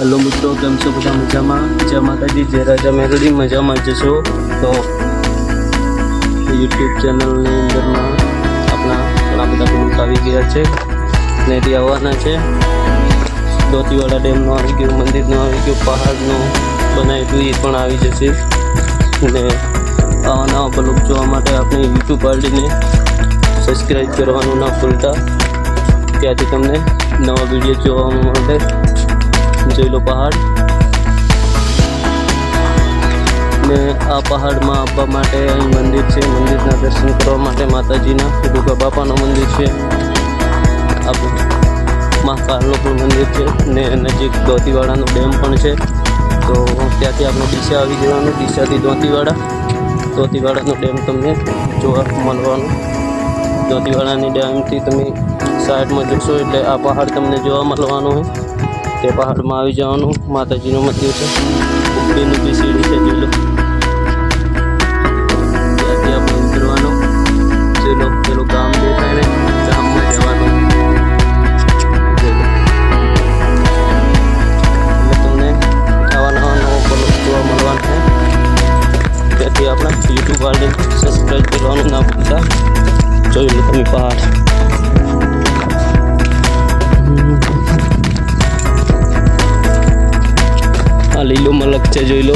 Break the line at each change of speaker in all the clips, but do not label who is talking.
Hello મિત્રો. કેમ છો? બધા મજામાં? જય માતાજી. જય રાજા મેરડી મજામાં જશો તો યુટ્યુબ ચેનલની અંદરમાં આપણા ઘણા બધા ગ્રુપ આવી ગયા છે ને તે આવવાના છે. દોતીવાડા ડેમનો આવી ગયું, મંદિરનો આવી ગયું, પહાડનો બનાવ્યું, એ પણ આવી જશે. ને આવા નવા બ્લોગ જોવા માટે આપણે યુટ્યુબ આઈડીને સબસ્ક્રાઈબ કરવાનું ના ભૂલતા. ત્યાંથી તમને નવા વીડિયો જોવા માટે જોઈ પહાડ. ને આ પહાડમાં આવવા માટે અહીં મંદિર છે. મંદિરના દર્શન કરવા માટે માતાજીના દુર્ગા બાપાનું મંદિર છે. મહાકાલનું પણ મંદિર છે. ને નજીક દોતીવાડાનો ડેમ પણ છે. તો ત્યાંથી આપણે દિશા આવી જવાનું. દિશાથી દોતીવાડા. દોતીવાડાનો ડેમ તમને જોવા મળવાનું. દોતીવાડાની ડેમથી તમે સાઈડમાં જશો એટલે આ પહાડ તમને જોવા મળવાનું હોય. તે પહાડમાં આવી જવાનું. માતાજીનું મંદિર છે. ઉપરની બી સીડી છે, જોઈ લો. ત્યાંથી આપણે ઉતરવાનું. જોઈ લો પેલું ગામ દેખાય ને, ગામમાં જવાનું. જોઈ લો એટલે તમને આવા નવા નવો બ્લોગ જોવા મળવાનું છે. ત્યાંથી આપણા યુટ્યુબ વાળને સબસ્ક્રાઈબ કરવાનું ના ભૂલતા. જોઈ લો તમે પહાડ. આ લીલો મલક છે, જોઈ લો.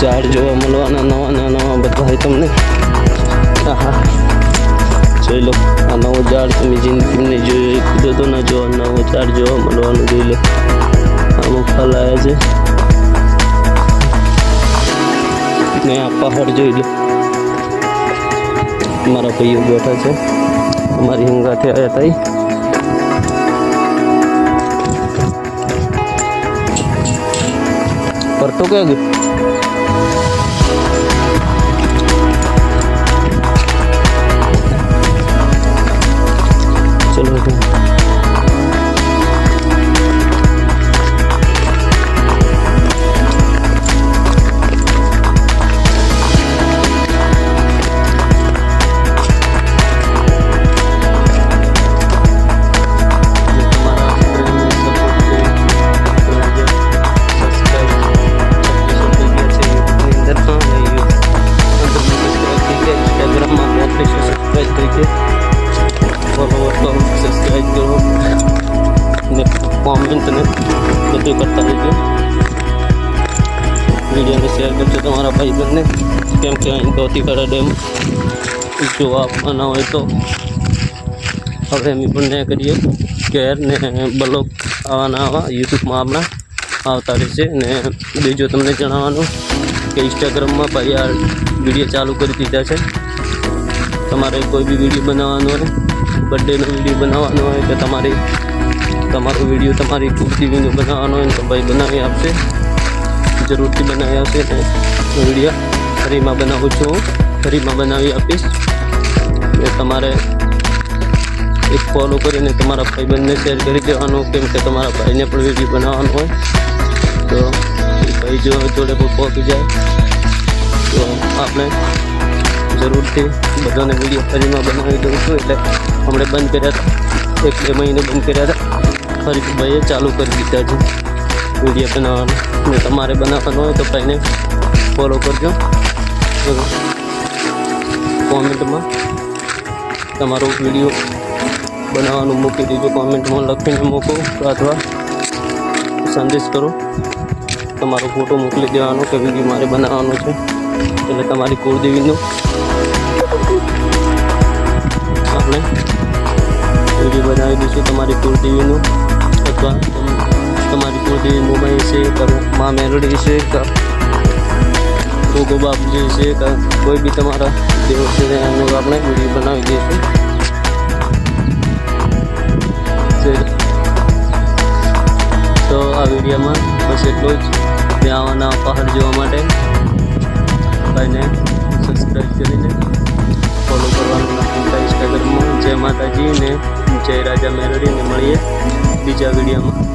ઝાડ જોવા મળવાના નવા નવા નવા બધા તમને. આહા. જોઈ લો, આ નવો ઝાડ તમે જિંદગીને જોઈ કુદરતો ના જોવા, નવો ઝાડ જોવા મળવાનું, જોઈ લો. અમુક ફલ આવ્યા છે. ને આ પહાડ જોઈ લો. મારા ભાઈઓ બેઠા છે. અમારી હંગાથે આવ્યા હતા Çok iyi. Çelo. સબસ્ક્રાઈબ છે ફોલોવર કરો સબસ્ક્રાઈબ કરો ને કોમેન્ટ ને બધું કરતા રહેજો વિડીયોને શેર કરજો તમારા ભાઈબંધને કેમ કે અહીં ધોતીવાડા ડેમ જોવા આપવાના હોય તો હવે અમે પણ કરીએ કેર ને બ્લોગ આવાના આવા યુટ્યુબમાં આપણા આવતા રહેશે ને બીજું તમને જણાવવાનું કે ઇન્સ્ટાગ્રામમાં ભાઈ આ વીડિયો ચાલુ કરી દીધા છે તમારે કોઈ બી વીડિયો બનાવવાનો હોય બર્થડેનો વીડિયો બનાવવાનો હોય કે તમારી, તમારો વીડિયો તમારી ખુશીનો બનાવવાનો હોય તો ભાઈ બનાવી આપશે. જરૂરથી બનાવી આપશે ને વીડિયો ફરીમાં બનાવું છું હું. ફરીમાં બનાવી આપીશ. એ તમારે એક ફોલો કરીને તમારા ભાઈબંધને શેર કરી દેવાનું, કેમ કે તમારા ભાઈને પણ વીડિયો બનાવવાનો હોય. તો ભાઈ જો જોડે કોઈ પહોંચી જાય, તો આપણે જરૂરથી બધાને વીડિયો ફરીમાં બનાવી દઉં છું એટલે હમણે બંધ કર્યા હતા. એક બે મહિને બંધ કર્યા હતા. ફરીથી ભાઈએ ચાલુ કરી દીધા છે વીડિયો બનાવવાનો. ને તમારે બનાવવાનો હોય તો ભાઈને ફોલો કરજો. કોમેન્ટમાં તમારો વીડિયો બનાવવાનું મૂકી દીજો. કોમેન્ટમાં લખીને મૂકો અથવા સંદેશ કરો. તમારો ફોટો મોકલી દેવાનો કે વીડિયો મારે બનાવવાનો છે. એટલે તમારી કુળદેવીનું દઈશું તમારી કુળદેવીનું અથવા તમ- તમારી કુળદેવી મોબાઈલ કે મા મેલડી કે ગોગો બાપજી છે કે કોઈ બી તમારા દેવ છે એનું આપણે વીડિયો બનાવી દઈશું તો આ વિડીયોમાં બસ એટલું જ. ત્યાં આવવાના પહાડ જોવા માટે. ભાઈને સબસ્ક્રાઈબ કરીને ફોલો કરવાનું ના ભૂલતા ઇન્સ્ટાગ્રામમાં જય માતાજી ને જય રાજા મેરડીને મળીએ બીજા વિડીયોમાં.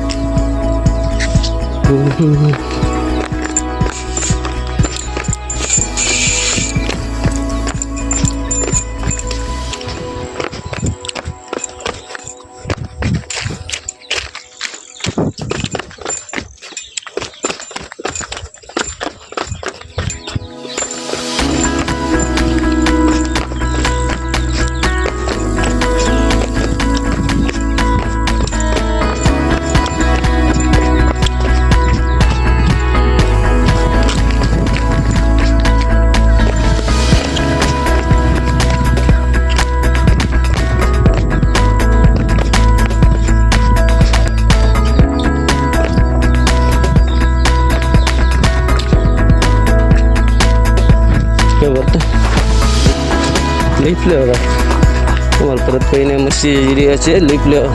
लिप फ्लेवर बघा तुम्हाला परत काही नाही मस्ती एरियाचे लई फ्लेवर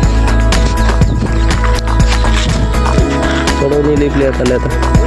कडवली लई फ्लेवर आले आता.